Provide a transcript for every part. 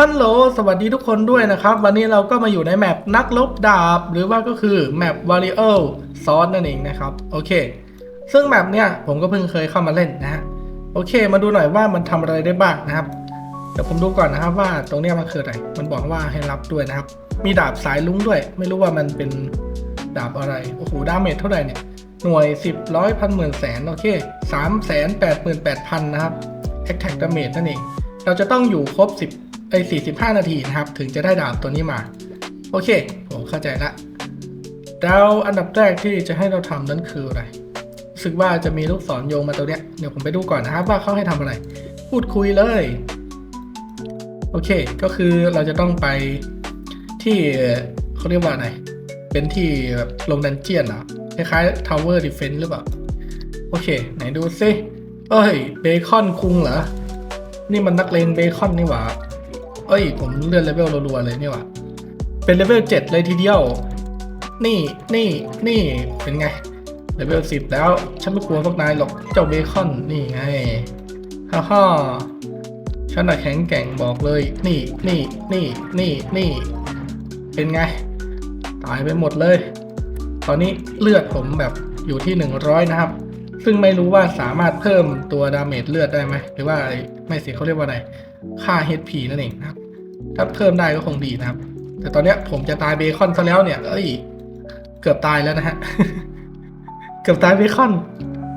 ฮัลโหล สวัสดีทุกคนด้วยนะครับ วันนี้เราก็มาอยู่ในแมปนักลบดาบ หรือว่าก็คือแมป Warrior ซอสนั่นเองนะครับ โอเค ซึ่งแมปเนี้ยผมก็เพิ่งเคยเข้ามาเล่นนะฮะ โอเค มาดูหน่อยว่ามันทำอะไรได้บ้างนะครับ เดี๋ยวผมดูก่อนนะครับว่าตรงเนี้ยมันคืออะไร มันบอกว่าให้รับด้วยนะครับ มีดาบสายลุ้งด้วย ไม่รู้ว่ามันเป็นดาบอะไร โอ้โห ดาเมจเท่าไหร่เนี่ย หน่วย 10ร้อยพันหมื่นแสนโอเคสามแสนแปดหมื่นแปดพันนะครับ Attack Damage นั่นเอง เราจะต้องอยู่ครบ ไอ้45 นาทีนะครับ ถึงจะได้ดาบตัวนี้มา โอเค ผมเข้าใจละแล้วอันดับแรกที่จะให้เราทำนั้นคืออะไรรู้สึกว่าจะมีลูกศรโยงมาตัวเนี้ย เดี๋ยวผมไปดูก่อนนะครับว่าเขาให้ทำอะไร พูดคุยเลย โอเค ก็คือเราจะต้องไปที่เขาเรียกว่าไรเป็นที่แบบลงดันเจียนเหรอคล้ายๆ Tower Defense หรือเปล่า โอเค ไหนดูซิเอ้ย เบคอนคุงเหรอ นี่มันนักเลงเบคอนนี่หว่า เอ้ย ผมเลื่อนเลเวลรัวๆเลยนี่หว่า เป็นเลเวล7เลยทีเดียว นี่นี่นี่เป็นไงเลเวล10แล้วฉันไม่กลัวพวกนายหรอกเจ้าเบคอนนี่ไงฮ่าฮ่าฉันน่ะแข็งแกร่งบอกเลย นี่นี่นี่นี่นี่เป็นไง ตายไปหมดเลย ตอนนี้เลือดผมแบบอยู่ที่100นะครับ ซึ่งไม่รู้ว่าสามารถเพิ่มตัวดาเมจเลือดได้ไหมหรือว่าไม่สิเขาเรียกว่าอะไรค่า HP นั่นเองนะครับ ถ้าเพิ่มได้ก็คงดีนะครับ แต่ตอนเนี้ยผมจะตายเบคอนซะแล้วเนี่ย เอ้ย เกือบตายแล้วนะฮะ เกือบตายเบคอน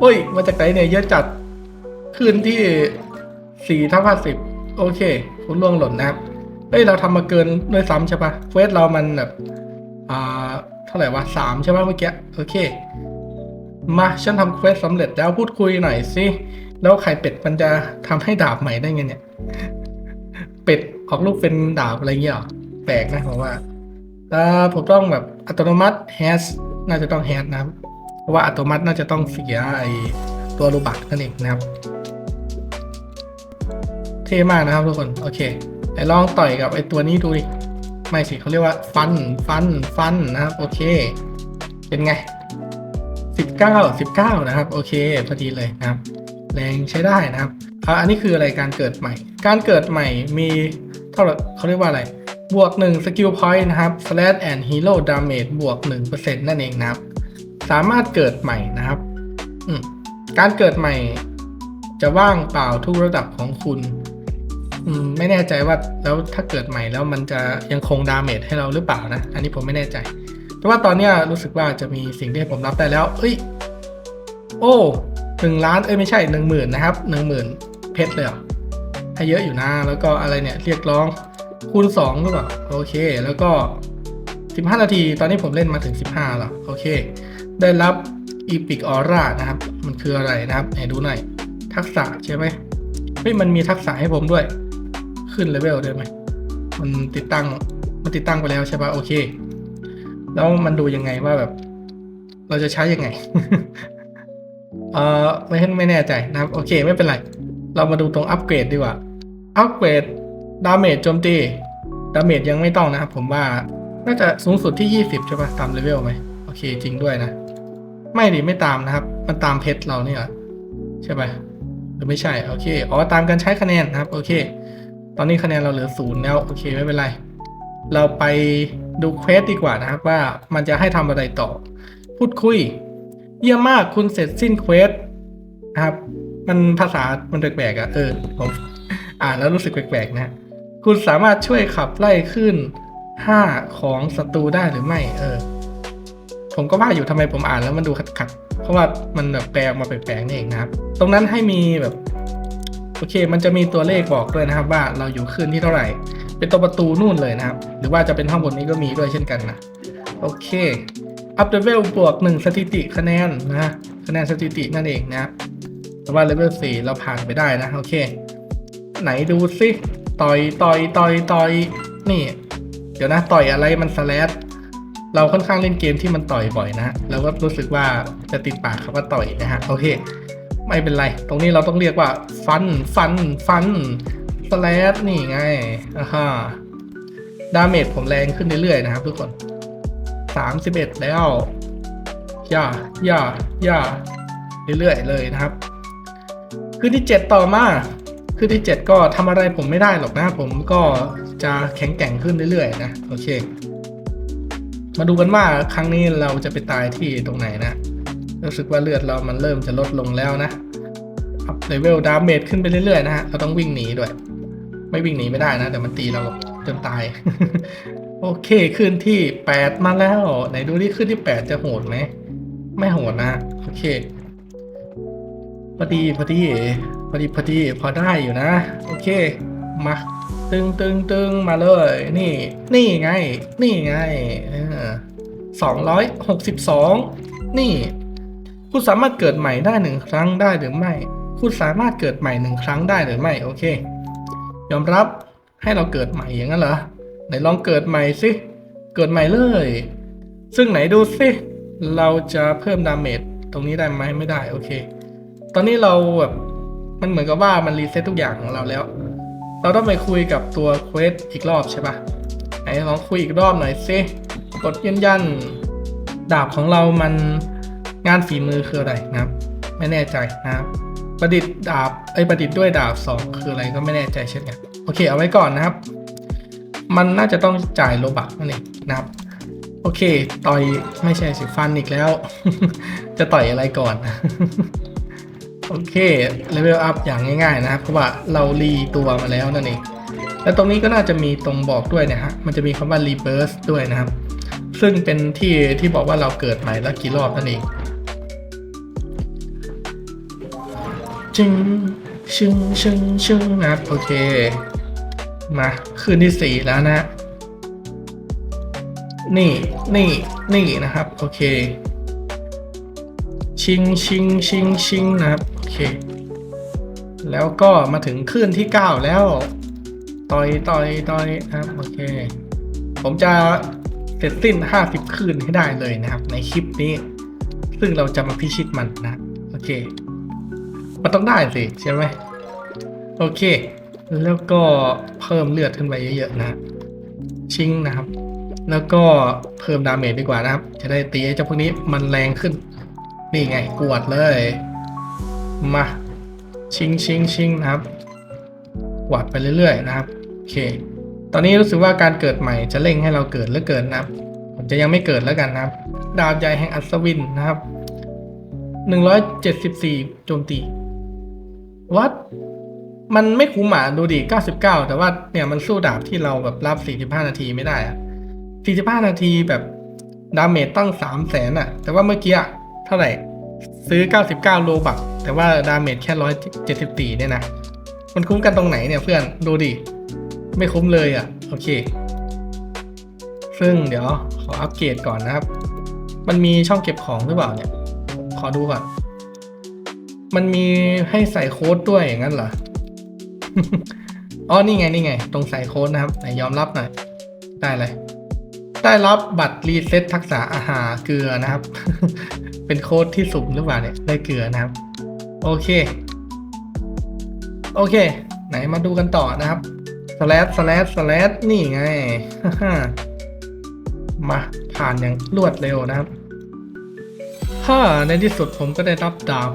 โอ้ย มาจากไหนเนี่ยเยอะจัดคืนที่สี่ทับห้าสิบโอเค คุณล่วงหล่นนะครับเฮ้ย เราทำมาเกินด้วยซ้ำใช่ปะเควสเรามันแบบ อ่า เท่าไหร่วะสามใช่ปะเมื่อกี้ โอเค มาฉันทำเควสสำเร็จแล้วพูดคุยหน่อยสิ แล้วไข่เป็ดมันจะทำให้ดาบใหม่ได้ไงเนี่ย เป็ดออกลูกเป็นดาบอะไรเงี้ยแปลกนะผมว่าอ่าผมต้องแบบอัตโนมัติ has น่าจะต้อง has นะครับ เพราะว่าอัตโนมัติน่าจะต้องเสียไอตัวรูบักนั่นเองนะครับ เท่มากนะครับทุกคน โอเคไหนลองต่อยกับไอตัวนี้ดูดิไม่สิเขาเรียกว่าฟัน ฟัน ฟันนะครับ โอเค เป็นไง สิบเก้าสิบเก้านะครับ โอเคพอดีเลยนะครับ แรงใช้ได้นะครับอะอันนี้คืออะไรการเกิดใหม่ การเกิดใหม่มีเท่าไหร่เขาเรียกว่าอะไร บวก1 skill point นะครับ slash and hero damage บวก 1%นั่นเองนะครับ สามารถเกิดใหม่นะครับ การเกิดใหม่ จะว่างเปล่าทุกระดับของคุณไม่แน่ใจว่าแล้วถ้าเกิดใหม่แล้วมันจะยังคงดาเมจให้เราหรือเปล่านะ อันนี้ผมไม่แน่ใจ แต่ว่าตอนเนี้ยรู้สึกว่าจะมีสิ่งที่ผมรับได้แล้ว เอ้ย โอ้หนึ่งล้าน เอ้ยไม่ใช่หนึ่งหมื่นนะครับหนึ่งหมื่นเพชรเลยเหรอให้เยอะอยู่นะ แล้วก็อะไรเนี่ย เรียกร้องคูณสองหรือเปล่า โอเค แล้วก็สิบห้านาที ตอนนี้ผมเล่นมาถึงสิบห้าแล้ว โอเค ได้รับอีพิกออร่านะครับ มันคืออะไรนะครับไหนดูหน่อย ทักษะใช่ไหมเฮ้ยมันมีทักษะให้ผมด้วย ขึ้นเลเวลได้ไหม มันติดตั้ง มันติดตั้งไปแล้วใช่ปะโอเค แล้วมันดูยังไงว่าแบบ เราจะใช้ยังไง เออไม่ไม่แน่ใจนะครับ โอเค ไม่เป็นไร เรามาดูตรงอัปเกรดดีกว่า อัปเกรดดาเมจโจมตีดาเมจยังไม่ต้องนะครับ ผมว่า น่าจะสูงสุดที่ 20 ใช่ปะตามเลเวลไหมโอเค จริงด้วยนะ ไม่ดิไม่ตามนะครับ มันตามเพชรเราเนี่ยใช่ปะหรือไม่ใช่ โอเค อ๋อ ตามการใช้คะแนนนะครับ โอเค ตอนนี้คะแนนเราเหลือศูนย์แล้ว โอเค ไม่เป็นไร เราไป ดูเควสดีกว่านะครับว่ามันจะให้ทำอะไรต่อ พูดคุย เยี่ยมมากคุณเสร็จสิ้นเควสนะครับ มันภาษามันแปลกๆอะ่ะเออผมอ่านแล้วรู้สึกแปลกๆนะ คุณสามารถช่วยขับไล่ขึ้น5ของศัตรูได้หรือไม่ เออ ผมก็ว่าอยู่ทำไมผมอ่านแล้วมันดูขัดๆเพราะว่ามันแบบแปลออกมาแปลกๆนี่เองนะครับ ตรงนั้นให้มีแบบ โอเค มันจะมีตัวเลขบอกด้วยนะครับ ว่าเราอยู่ขึ้นที่เท่าไหร่ เป็นตัวประตูนู่นเลยนะครับ หรือว่าจะเป็นห้องบนนี้ก็มีด้วยเช่นกันนะ โอเค อัพเลเวลบวก 1 สถิติคะแนนนะ คะแนนสถิตินั่นเองนะครับแต่ว่าเลเวล4เราผ่านไปได้นะ โอเค ไหนดูซิต่อยต่อยต่อยต่อยนี่ เดี๋ยวนะต่อยอะไรมันสแลดเราค่อนข้างเล่นเกมที่มันต่อยบ่อยนะเราก็รู้สึกว่าจะติดปากคำว่าต่อยนะฮะโอเค ไม่เป็นไร ตรงนี้เราต้องเรียกว่าฟันฟันฟัน สแลดนี่ไงอ่าฮะดาเมจผมแรงขึ้นเรื่อยๆนะครับทุกคนสามสิบเอ็ดแล้วย่าย่าย่าเรื่อยๆเลยนะครับ คืนที่เจ็ดต่อมาขึ้นที่7ก็ทำอะไรผมไม่ได้หรอกนะ ผมก็จะแข็งแกร่งขึ้นเรื่อยๆนะโอเค มาดูกันว่าครั้งนี้เราจะไปตายที่ตรงไหนนะรู้สึกว่าเลือดเรามันเริ่มจะลดลงแล้วนะอัพเลเวลดาเมจขึ้นไปเรื่อยๆนะฮะเราต้องวิ่งหนีด้วย ไม่วิ่งหนีไม่ได้นะแต่มันตีเราจนตาย โอเคขึ้นที่ 8 มาแล้วไหนดูที่ขึ้นที่ 8 จะโหดไหมไม่โหดนะ โอเคพอดีพอดีพอดีพอดีพอได้อยู่นะ โอเค มาตึงตึงตึงมาเลย นี่ นี่ไง นี่ไงสองร้อยหกสิบสองนี่ คุณสามารถเกิดใหม่ได้หนึ่งครั้งได้หรือไม่ คุณสามารถเกิดใหม่หนึ่งครั้งได้หรือไม่ โอเค ยอมรับให้เราเกิดใหม่อย่างนั้นเหรอไหนลองเกิดใหม่สิเกิดใหม่เลย ซึ่งไหนดูสิเราจะเพิ่มดาเมจตรงนี้ได้ไหมไม่ได้โอเค ตอนนี้เราแบบมันเหมือนกับว่ามันรีเซ็ตทุกอย่างของเราแล้ว เราต้องไปคุยกับตัวเควสอีกรอบใช่ปะไหนลองคุยอีกรอบหน่อยสิกดยืนยันดาบของเรามันงานฝีมือคืออะไรนะครับ ไม่แน่ใจนะครับ ประดิษฐ์ดาบไอ้ประดิษฐ์ด้วยดาบสองคืออะไรก็ไม่แน่ใจเช่นกันโอเค เอาไว้ก่อนนะครับ มันน่าจะต้องจ่ายโลบักนั่นเองนะครับ โอเค ต่อยไม่ใช่สิฟันอีกแล้ว จะต่อยอะไรก่อน โอเคเลเวลอัพอย่างง่ายๆนะครับ เพราะว่าเรารีตัวมาแล้วนั่นเองแล้วตรงนี้ก็น่าจะมีตรงบอกด้วยนะฮะ มันจะมีคำว่า rebirth ด้วยนะครับ ซึ่งเป็นที่ที่บอกว่าเราเกิดใหม่แล้วกี่รอบนั่นเอง จึงชึงชึงชึงนะครับโอเค มาคืนที่สี่แล้วนะ นี่นี่นี่นะครับ โอเค ชิงชิงชิงชิงนะครับ โอเค แล้วก็มาถึงคืนที่9แล้ว ต่อยต่อยต่อยนะครับ โอเค ผมจะเสร็จสิ้น50คลื่นให้ได้เลยนะครับ ในคลิปนี้ ซึ่งเราจะมาพิชิตมันนะ โอเค มันต้องได้สิใช่ไหมโอเค แล้วก็เพิ่มเลือดขึ้นไปเยอะๆนะ ชิงนะครับ แล้วก็เพิ่มดาเมจดีกว่านะครับ จะได้ตีไอ้เจ้าพวกนี้มันแรงขึ้น นี่ไงกวดเลย มา ชิงชิงชิงนะครับกวาดไปเรื่อยๆนะครับโอเค ตอนนี้รู้สึกว่าการเกิดใหม่จะเร่งให้เราเกิดเหลือเกินนะครับผมจะยังไม่เกิดแล้วกันนะครับ ดาวใหญ่แห่งอัศวินนะครับ 174 โจมตี วัดมันไม่คุ้มอะดูดิ 99 แต่ว่าเนี่ยมันสู้ดาบที่เราแบบรับ 45 นาทีไม่ได้อะ 45 นาทีแบบดาเมจตั้ง 3 0 0แสนอะ แต่ว่าเมื่อกี้อะเท่าไหร่ ซื้อ 99 โลบักแต่ว่าดาเมจแค่ 174 เนี่ยนะ มันคุ้มกันตรงไหนเนี่ยเพื่อนดูดิ ไม่คุ้มเลยอะ โอเค ซึ่งเดี๋ยวขออัปเกรดก่อนนะครับ มันมีช่องเก็บของหรือเปล่าเนี่ย ขอดูก่อน มันมีให้ใส่โค้ดด้วยอย่างนั้นเหรอ อ๋อ นี่ไง นี่ไง ตรงใส่โค้ดนะครับ ไหนยอมรับหน่อย ได้เลย ได้รับบัตรรีเซ็ตทักษะอาหารเกลือนะครับ เป็นโค้ดที่สุ่มหรือเปล่าเนี่ย ได้เกลือนะครับ โอเค โอเค ไหนมาดูกันต่อนะครับสแลดสแลดสแลดนี่ไง มาผ่านอย่างรวดเร็วนะครับถ้าในที่สุดผมก็ได้รับดาบ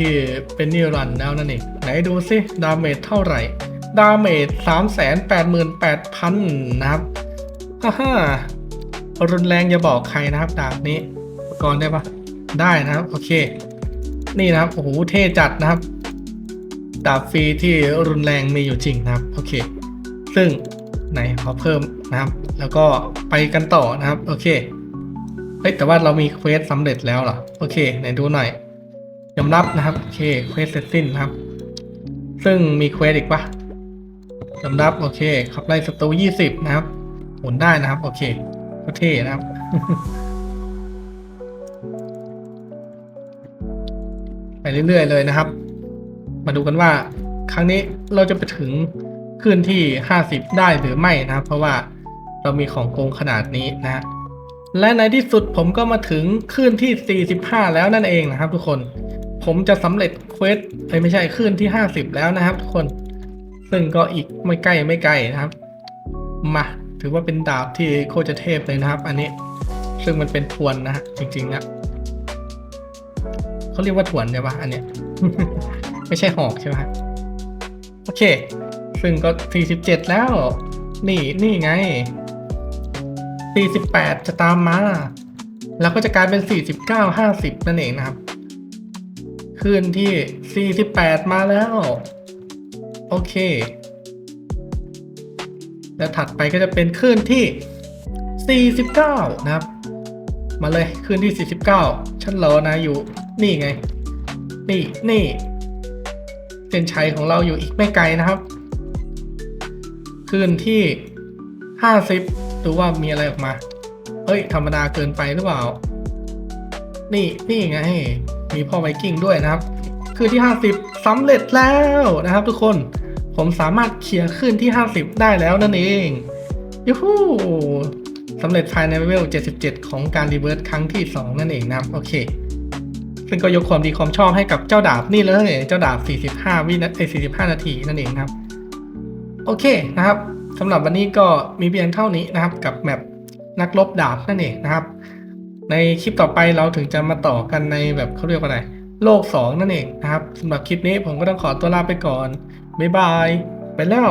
ที่เป็นนิรันแล้วนั่นเองไหนดูสิดาเมจเท่าไหร่ ดาเมจสามแสนแปดหมื่นแปดพันนะครับฮ่าฮ่ารุนแรงอย่าบอกใครนะครับดาบนี้อุปกรณ์ได้ปะได้นะครับ โอเค นี่นะครับโอ้โหเท่จัดนะครับ ดาบฟรีที่รุนแรงมีอยู่จริงนะครับ โอเค ซึ่งไหนขอเพิ่มนะครับ แล้วก็ไปกันต่อนะครับ โอเคเฮ้ยแต่ว่าเรามีเควสสำเร็จแล้วเหรอ โอเคไหนดูหน่อย ยอมรับนะครับโอเคเควสเสร็จสิ้นนะครับ ซึ่งมีเควสอีกปะยอมรับโอเคขับไล่ศัตรูยี่สิบนะครับ หมุนได้นะครับ โอเคก็เท่นะครับไปเรื่อยๆเลยนะครับ มาดูกันว่า ครั้งนี้เราจะไปถึงขึ้นที่50ได้หรือไม่นะครับ เพราะว่าเรามีของโกงขนาดนี้นะฮะและในที่สุดผมก็มาถึงคลื่นที่ 45 แล้วนั่นเองนะครับทุกคน ผมจะสำเร็จเควสเอ้ไม่ใช่คลื่นที่50แล้วนะครับทุกคน ซึ่งก็อีกไม่ใกล้ไม่ไกลนะครับมาถือว่าเป็นดาบที่โคตรจะเทพเลยนะครับ อันนี้ซึ่งมันเป็นทวนนะฮะจริงๆนะเขาเรียกว่าทวนใช่ปะอันเนี้ยไม่ใช่หอกใช่ไหมโอเค ซึ่งก็47แล้ว นี่นี่ไง48จะตามมา แล้วก็จะกลายเป็น49 50นั่นเองนะครับ ขึ้นที่ 48 มาแล้ว โอเค แล้วถัดไปก็จะเป็นคลื่นที่ 49 นะครับ มาเลยคลื่นที่ 49ฉันรอนะอยู่ นี่ไง นี่นี่เส้นชัยของเราอยู่อีกไม่ไกลนะครับคลื่นที่ 50 ดูว่ามีอะไรออกมา เฮ้ย ธรรมดาเกินไปหรือเปล่า นี่นี่ไง มีพ่อไวกิ้งด้วยนะครับ คืนที่ 50สำเร็จแล้วนะครับ ทุกคนผมสามารถเคลียร์ขึ้นที่ 50 ได้แล้วนั่นเองยูฮูสำเร็จภายในเวล 77 ของการรีเวิร์สครั้งที่ 2 นั่นเองนะครับ โอเค ซึ่งก็ยกความดีความชอบให้กับเจ้าดาบนี่เลยเจ้าดาบ 45 วินาที45 นาทีนั่นเองนะครับ โอเคนะครับสำหรับวันนี้ก็มีเพียงเท่านี้นะครับ กับแมปนักรบดาบนั่นเองนะครับ ในคลิปต่อไปเราถึงจะมาต่อกันในแบบเขาเรียกว่าอะไรโลก 2 นั่นเองนะครับสำหรับคลิปนี้ผมก็ต้องขอตัวลาไปก่อน บ๊ายบาย ไปแล้ว